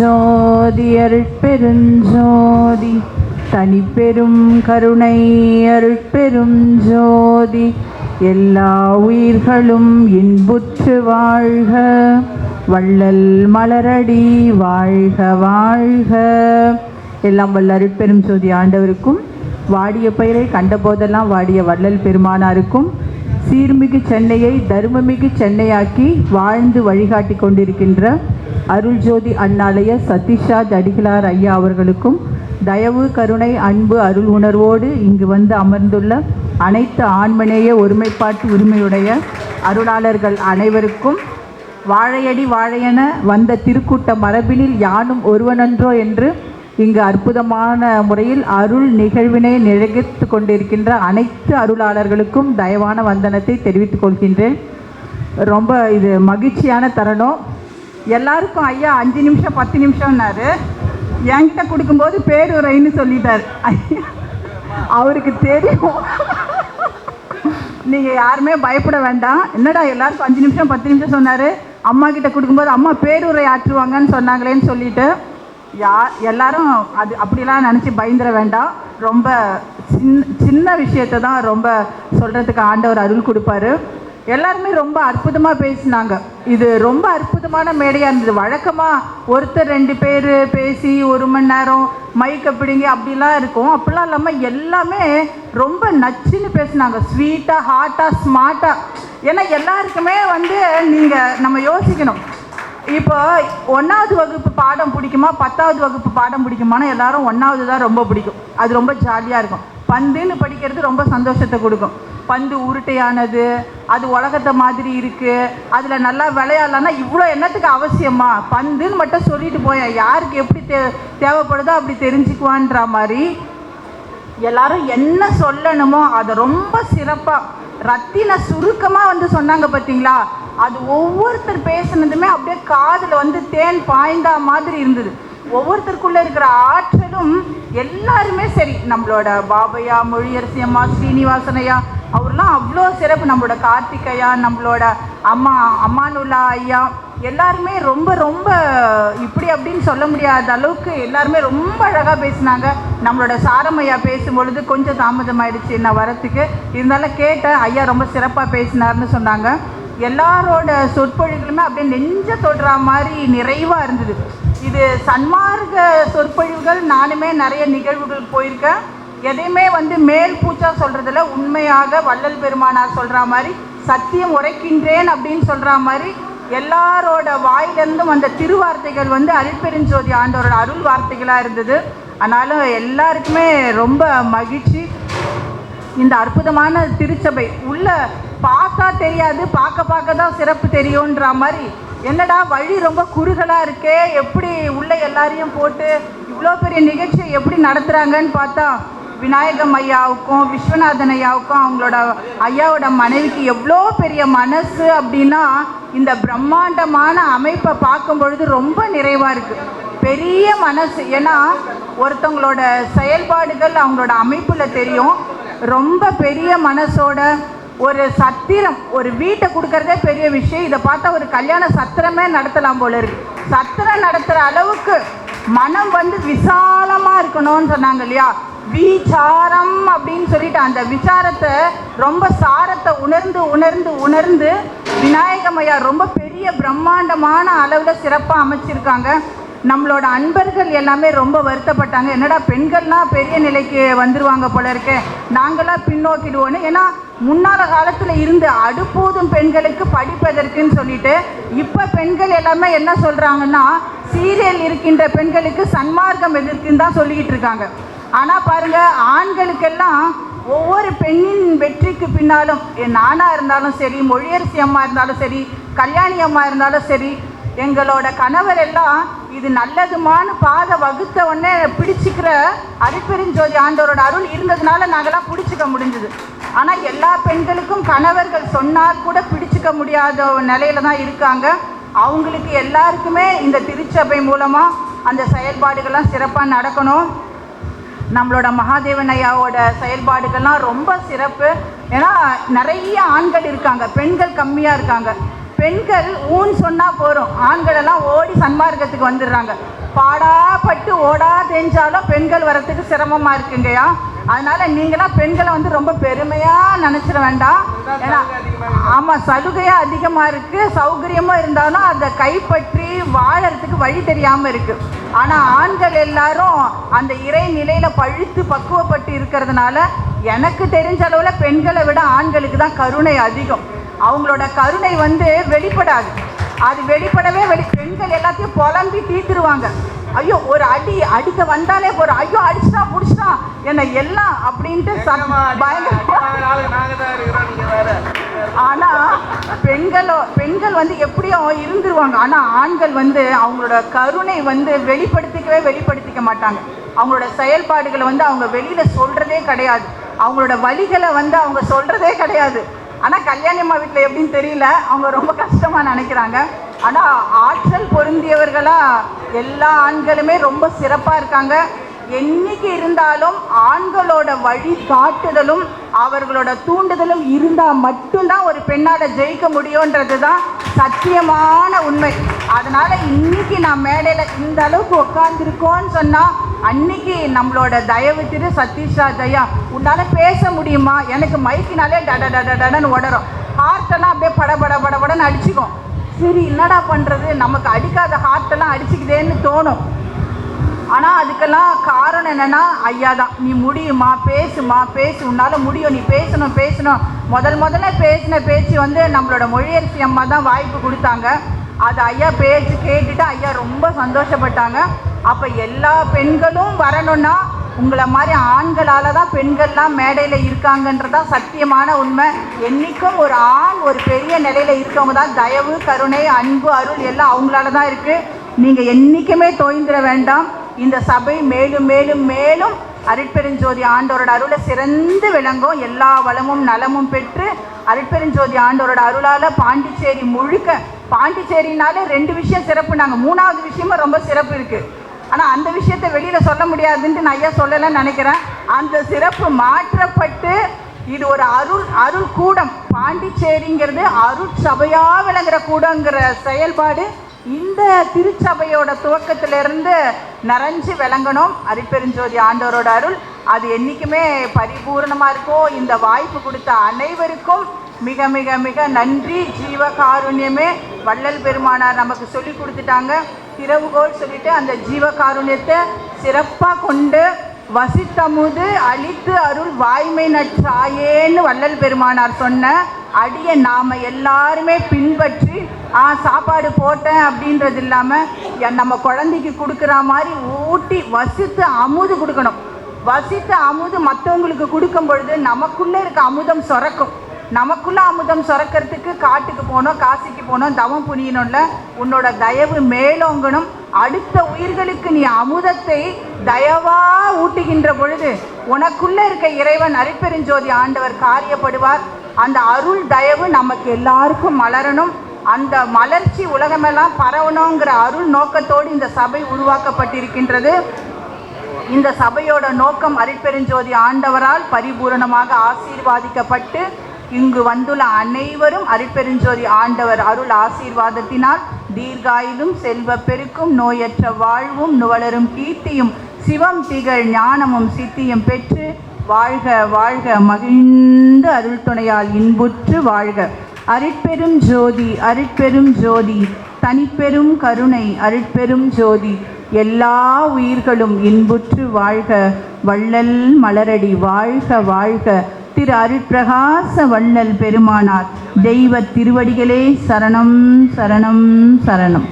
அருட்பெருஞ்சோதி அருட்பெருஞ்சோதி தனிப்பெரும் கருணை அருட்பெருஞ்சோதி எல்லா உயிர்களும் இன்புற்று வாழ்க. வள்ளல் மலரடி வாழ்க வாழ்க. எல்லாம் வல்ல அருட்பெரும் ஜோதி ஆண்டவருக்கும் வாடிய பயிரை கண்டபோதெல்லாம் வாடிய வள்ளல் பெருமானாருக்கும் சீர்மிகு சென்னையை தர்மமிகு சென்னையாக்கி வாழ்ந்து வழிகாட்டி கொண்டிருக்கின்ற அருள் ஜோதி அண்ணாலய சதீஷா அடிகளார் ஐயா அவர்களுக்கும் தயவு கருணை அன்பு அருள் உணர்வோடு இங்கு வந்து அமர்ந்துள்ள அனைத்து ஆண்மநேய ஒருமைப்பாட்டு உரிமையுடைய அருளாளர்கள் அனைவருக்கும் வாழையடி வாழையென வந்த திருக்கூட்ட மரபினில் யானும் ஒருவனன்றோ என்று இங்கு அற்புதமான முறையில் அருள் நிகழ்வினை நிழகித்து கொண்டிருக்கின்ற அனைத்து அருளாளர்களுக்கும் தயவான வந்தனத்தை தெரிவித்துக் கொள்கின்றேன். ரொம்ப இது மகிழ்ச்சியான தருணம். எல்லாருக்கும் ஐயா அஞ்சு நிமிஷம் பத்து நிமிஷம்னாரு. என்கிட்ட கொடுக்கும்போது பேருரைன்னு சொல்லிட்டார். ஐயா அவருக்கு தெரியும். நீங்கள் யாருமே பயப்பட வேண்டாம். என்னடா எல்லாருக்கும் அஞ்சு நிமிஷம் பத்து நிமிஷம் சொன்னார்? அம்மா கிட்ட கொடுக்கும்போது அம்மா பேருரை ஆற்றுவாங்கன்னு சொன்னாங்களேன்னு சொல்லிட்டு யா எல்லாரும் அது அப்படிலாம் நினச்சி பயந்துட வேண்டாம். ரொம்ப சின்ன சின்ன விஷயத்தை தான் ரொம்ப சொல்கிறதுக்கு ஆண்டவர் அருள் கொடுப்பாரு. எல்லாருமே ரொம்ப அற்புதமாக பேசினாங்க. இது ரொம்ப அற்புதமான மேடையாக இருந்தது. வழக்கமாக ஒருத்தர் ரெண்டு பேர் பேசி ஒரு மணி நேரம் மைக் அப்படிங்க அப்படிலாம் இருக்கும். அப்படிலாம் இல்லாமல் எல்லாமே ரொம்ப நச்சுன்னு பேசினாங்க. ஸ்வீட்டாக ஹாட்டாக ஸ்மார்ட்டாக ஏன்னா எல்லாருக்குமே வந்து நீங்கள் நம்ம யோசிக்கணும். இப்போ ஒன்றாவது வகுப்பு பாடம் பிடிக்குமா? பத்தாவது வகுப்பு பாடம் பிடிக்குமானா எல்லாரும் ஒன்றாவது தான் ரொம்ப பிடிக்கும். அது ரொம்ப ஜாலியாக இருக்கும். பந்துன்னு படிக்கிறது ரொம்ப சந்தோஷத்தை கொடுக்கும். பந்து உருட்டையானது அது உலகத்தை மாதிரி இருக்குது அதில் நல்லா விளையாடலான்னா இவ்வளோ என்னத்துக்கு அவசியமா? பந்துன்னு மட்டும் சொல்லிட்டு போயேன் யாருக்கு எப்படி தே தேவைப்படுதோ அப்படி தெரிஞ்சுக்குவான்ற மாதிரி எல்லாரும் என்ன சொல்லணுமோ அதை ரொம்ப சிறப்பாக ரத்தின சுருக்கமாக வந்து சொன்னாங்க பார்த்தீங்களா அது ஒவ்வொருத்தர் பேசுனதுமே அப்படியே காதில் வந்து தேன் பாய்ந்தா மாதிரி இருந்தது. ஒவ்வொருத்தருக்குள்ளே இருக்கிற ஆற்றலும் எல்லாருமே சரி. நம்மளோட பாபையா மொழியரசி அம்மா ஸ்ரீனிவாசனையா அவர்லாம் அவ்வளோ சிறப்பு. நம்மளோட கார்த்திகையா நம்மளோட அம்மா அம்மானுல்லா ஐயா எல்லாருமே ரொம்ப ரொம்ப இப்படி அப்படின்னு சொல்ல முடியாத அளவுக்கு எல்லாருமே ரொம்ப அழகாக பேசினாங்க. நம்மளோட சாரமையா பேசும்பொழுது கொஞ்சம் தாமதமாயிடுச்சு நான் வரத்துக்கு. இருந்தாலும் கேட்டேன் ஐயா ரொம்ப சிறப்பாக பேசினார்னு சொன்னாங்க. எல்லாரோட சொற்பொழிகளுமே அப்படியே நெஞ்ச தொடுற மாதிரி நிறைவாக இருந்தது. இது சன்மார்க்க சொற்பொழிவுகள். நானுமே நிறைய நிகழ்வுகள் போயிருக்கேன். எதையுமே வந்து மேல் பூச்சா சொல்கிறதுல உண்மையாக வள்ளல் பெருமானார் சொல்கிற மாதிரி சத்தியம் உரைக்கின்றேன் அப்படின்னு சொல்கிற மாதிரி எல்லாரோட வாயிலிருந்தும் வந்த திருவார்த்தைகள் வந்து அருட்பெருஞ்சோதி ஆண்டவரோட அருள் வார்த்தைகளாக இருந்தது. அதனால எல்லாருக்குமே ரொம்ப மகிழ்ச்சி. இந்த அற்புதமான திருச்சபை. உள்ள பார்த்தா தெரியாது பார்க்க பார்க்க தான் சிறப்பு தெரியுன்ற மாதிரி என்னடா வழி ரொம்ப குறுகலாக இருக்கே? எப்படி உள்ள எல்லாரையும் போட்டு இவ்வளோ பெரிய நிகழ்ச்சியை எப்படி நடத்துகிறாங்கன்னு பார்த்தா விநாயகம் ஐயாவுக்கும் விஸ்வநாதன் ஐயாவுக்கும் அவங்களோட ஐயாவோட மனைவிக்கு எவ்வளோ பெரிய மனசு அப்படின்னா இந்த பிரம்மாண்டமான அமைப்பை பார்க்கும் பொழுது ரொம்ப நிறைவாக இருக்குது பெரிய மனசு. ஏன்னா ஒருத்தவங்களோட செயல்பாடுகள் அவங்களோட அமைப்பில் தெரியும். ரொம்ப பெரிய மனசோட ஒரு சத்திரம் ஒரு வீட்டை கொடுக்கறதே பெரிய விஷயம். இதை பார்த்தா ஒரு கல்யாண சத்திரமே நடத்தலாம் போல இருக்கு. சத்திரம் நடத்துகிற அளவுக்கு மனம் வந்து விசாலமாக இருக்கணும்னு சொன்னாங்க இல்லையா? விசாரம் அப்படின்னு சொல்லிட்டு அந்த விசாரத்தை ரொம்ப சாரத்தை உணர்ந்து உணர்ந்து உணர்ந்து விநாயகமையா ரொம்ப பெரிய பிரம்மாண்டமான அளவில் சிறப்பாக அமைச்சிருக்காங்க. நம்மளோட அன்பர்கள் எல்லாமே ரொம்ப வருத்தப்பட்டாங்க. என்னடா பெண்கள்லாம் பெரிய நிலைக்கு வந்துருவாங்க போல இருக்கே. நாங்களாம் பின்னோக்கிடுவோன்னு. ஏன்னா முன்னால காலத்தில் இருந்து அடுப்போதும் பெண்களுக்கு படிப்பதற்குன்னு சொல்லிட்டு இப்போ பெண்கள் எல்லாமே என்ன சொல்கிறாங்கன்னா சீரியல் இருக்கின்ற பெண்களுக்கு சன்மார்க்கம் எதிர்க்குன்னு தான் சொல்லிக்கிட்டு இருக்காங்க. ஆனால் பாருங்க ஆண்களுக்கெல்லாம் ஒவ்வொரு பெண்ணின் வெற்றிக்கு பின்னாலும் நானா நானாக இருந்தாலும் சரி மொழியரசி அம்மா இருந்தாலும் சரி கல்யாணி அம்மா இருந்தாலும் சரி எங்களோட கணவர் எல்லாம் இது நல்லதுமான்னு பாதை வகுத்த உடனே பிடிச்சிக்கிற அரிப்பெருஞ்சோதி ஆண்டவரோட அருள் இருந்ததுனால நாங்கள்லாம் பிடிச்சிக்க முடிஞ்சுது. ஆனால் எல்லா பெண்களுக்கும் கணவர்கள் சொன்னால் கூட பிடிச்சிக்க முடியாத நிலையில தான் இருக்காங்க. அவங்களுக்கு எல்லாருக்குமே இந்த திருச்சபை மூலமாக அந்த செயல்பாடுகள்லாம் சிறப்பாக நடக்கணும். நம்மளோட மகாதேவன் ஐயாவோட செயல்பாடுகள்லாம் ரொம்ப சிறப்பு. ஏன்னா நிறைய ஆண்கள் இருக்காங்க பெண்கள் கம்மியாக இருக்காங்க. பெண்கள் ஊன் சொன்னால் போகிறோம் ஆண்களெல்லாம் ஓடி சன்மார்க்கத்துக்கு வந்துடுறாங்க. பாடாப்பட்டு ஓடா தெரிஞ்சாலும் பெண்கள் வரத்துக்கு சிரமமாக இருக்குங்கய்யா. அதனால நீங்களாம் பெண்களை வந்து ரொம்ப பெருமையாக நினச்சிட வேண்டாம். ஏன்னா ஆமாம் சலுகையாக அதிகமாக இருக்குது சௌகரியமாக இருந்தாலும் அதை கைப்பற்றி வாழறதுக்கு வழி தெரியாமல் இருக்குது ஆனால் ஆண்கள் எல்லாரும் அந்த இறை நிலையில் பழுத்து பக்குவப்பட்டு இருக்கிறதுனால எனக்கு தெரிஞ்ச அளவில் பெண்களை விட ஆண்களுக்கு தான் கருணை அதிகம். அவங்களோட கருணை வந்து வெளிப்படாது. அது வெளிப்படவே வெளி பெண்கள் எல்லாத்தையும் புலம்பி தீத்துருவாங்க ஐயோ ஒரு அடி அடிக்க வந்தாலே ஒரு ஐயோ அடிச்சுட்டா புடிச்சிட்டா என்ன எல்லாம் அப்படின்ட்டு ஆனா பெண்களோ பெண்கள் வந்து எப்படியோ இருந்துருவாங்க. ஆனா ஆண்கள் வந்து அவங்களோட கருணை வந்து வெளிப்படுத்திக்கவே வெளிப்படுத்திக்க மாட்டாங்க. அவங்களோட செயல்பாடுகளை வந்து அவங்க வெளியில சொல்றதே கிடையாது. அவங்களோட வழிகளை வந்து அவங்க சொல்றதே கிடையாது. ஆனால் கல்யாணி அம்மா வீட்டில் எப்படின்னு தெரியல. அவங்க ரொம்ப கஷ்டமாக நினைக்கிறாங்க. ஆனால் ஆற்றல் பொருந்தியவர்களாக எல்லா ஆண்களுமே ரொம்ப சிறப்பாக இருக்காங்க. என்னைக்கு இருந்தாலும் ஆண்களோட வழி காட்டுதலும் அவர்களோட தூண்டுதலும் இருந்தால் மட்டும்தான் ஒரு பெண்ணால் ஜெயிக்க முடியுன்றது தான் சத்தியமான உண்மை. அதனால் இன்னைக்கு நான் மேடையில் இந்த அளவுக்கு உட்காந்துருக்கோன்னு சொன்னால் அன்னைக்கு நம்மளோட தயவு திரு சதீஷ் ராஜ் உன்னால் பேச முடியுமா? எனக்கு மைக்கினாலே டட டட டடன்னு உடரும். ஹார்ட்டெல்லாம் அப்படியே பட பட பட படன்னு அடிச்சுக்கும். சரி என்னடா பண்ணுறது நமக்கு அடிக்காத ஹார்ட்டெல்லாம் அடிச்சுக்குதேன்னு தோணும். ஆனால் அதுக்கெல்லாம் காரணம் என்னென்னா ஐயா தான். நீ முடியுமா? பேசுமா? பேசு. உன்னால் முடியும். நீ பேசணும் பேசணும். முதல் முதல்ல பேசின பேச்சு வந்து நம்மளோட மொழியரசி அம்மா தான் வாய்ப்பு கொடுத்தாங்க. அது ஐயா பேச்சு கேட்டுட்டு ஐயா ரொம்ப சந்தோஷப்பட்டாங்க. அப்போ எல்லா பெண்களும் வரணும்னா உங்களை மாதிரி ஆண்களால் தான் பெண்கள்லாம் மேடையில் இருக்காங்கன்றதா சத்தியமான உண்மை. என்றைக்கும் ஒரு ஆண் ஒரு பெரிய நிலையில் இருக்கவங்க தான். தயவு கருணை அன்பு அருள் எல்லாம் அவங்களால தான் இருக்குது நீங்கள் என்றைக்குமே தோய்ந்துட வேண்டாம். இந்த சபை மேலும் மேலும் மேலும் அருட்பெருஞ்சோதி ஆண்டோரோட அருளை சிறந்து விளங்கும். எல்லா வளமும் நலமும் பெற்று அருட்பெருஞ்சோதி ஆண்டோரோட அருளால் பாண்டிச்சேரி முழுக்க பாண்டிச்சேரினாலே ரெண்டு விஷயம் சிறப்பு. நாங்கள் மூணாவது விஷயமும் ரொம்ப சிறப்பு இருக்குது ஆனால் அந்த விஷயத்தை வெளியில் சொல்ல முடியாதுன்ட்டு நான் ஐயா சொல்லலைன்னு நினைக்கிறேன். அந்த சிறப்பு மாற்றப்பட்டு இது ஒரு அருள் அருள் கூடம். பாண்டிச்சேரிங்கிறது அருள் சபையாக விளங்குற கூடங்கிற செயல்பாடு இந்த திருச்சபையோட துவக்கத்திலிருந்து நிறைஞ்சு விளங்கணும். அரிப்பெருஞ்சோதி ஆண்டவரோட அருள். அது என்றைக்குமே பரிபூர்ணமாக இருக்கும் இந்த வாய்ப்பு கொடுத்த அனைவருக்கும் மிக மிக மிக நன்றி. ஜீவகாருண்யமே வள்ளல் பெருமானார் நமக்கு சொல்லி கொடுத்துட்டாங்க. திறவுகோல் சொல்லிட்டு அந்த ஜீவகாருண்யத்தை சிறப்பாக கொண்டு வசித்தமுது அழித்து அருள் வாய்மை நற்றாயேன்னு வள்ளல் பெருமானார் சொன்ன அடியை நாம் எல்லாருமே பின்பற்றி ஆ சாப்பாடு போட்டேன் அப்படின்றது இல்லாமல் நம்ம குழந்தைக்கு கொடுக்குற மாதிரி ஊட்டி வசித்து அமுது கொடுக்கணும். வசித்து அமுது மற்றவங்களுக்கு கொடுக்கும் பொழுது நமக்குள்ளே இருக்க அமுதம் சுரக்கும். நமக்குள்ள அமுதம் சுரக்கிறதுக்கு காட்டுக்கு போனோம் காசிக்கு போனோம் தவம் புனியணும்ல. உன்னோட தயவு மேலோங்கணும். அடுத்த உயிர்களுக்கு நீ அமுதத்தை தயவா ஊட்டுகின்ற பொழுது உனக்குள்ள இருக்க இறைவன் அரிப்பெருஞ்சோதி ஆண்டவர் காரியப்படுவார். அந்த அருள் தயவு நமக்கு எல்லாருக்கும் மலரணும். அந்த மலர்ச்சி உலகமெல்லாம் பரவணுங்கிற அருள் நோக்கத்தோடு இந்த சபை உருவாக்கப்பட்டிருக்கின்றது. இந்த சபையோட நோக்கம் அரிப்பெருஞ்சோதி ஆண்டவரால் பரிபூரணமாக ஆசீர்வாதிக்கப்பட்டு இங்கு வந்துள்ள அனைவரும் அருட்பெருஞ்சோதி ஆண்டவர் அருள் ஆசீர்வாதத்தினால் தீர்காயிலும் செல்வ பெருக்கும் நோயற்ற வாழ்வும் நுவலரும் கீர்த்தியும் சிவம் திகழ் ஞானமும் சித்தியும் பெற்று வாழ்க வாழ்க மகிழ்ந்த அருள் துணையால் இன்புற்று வாழ்க. அருட்பெரும் ஜோதி அருட்பெரும் ஜோதி தனிப்பெரும் கருணை அருட்பெரும் ஜோதி எல்லா உயிர்களும் இன்புற்று வாழ்க. வள்ளல் மலரடி வாழ்க வாழ்க. திரு அருட்பிரகாச வள்ளல் பெருமானார். தெய்வ திருவடிகளே சரணம் சரணம் சரணம்.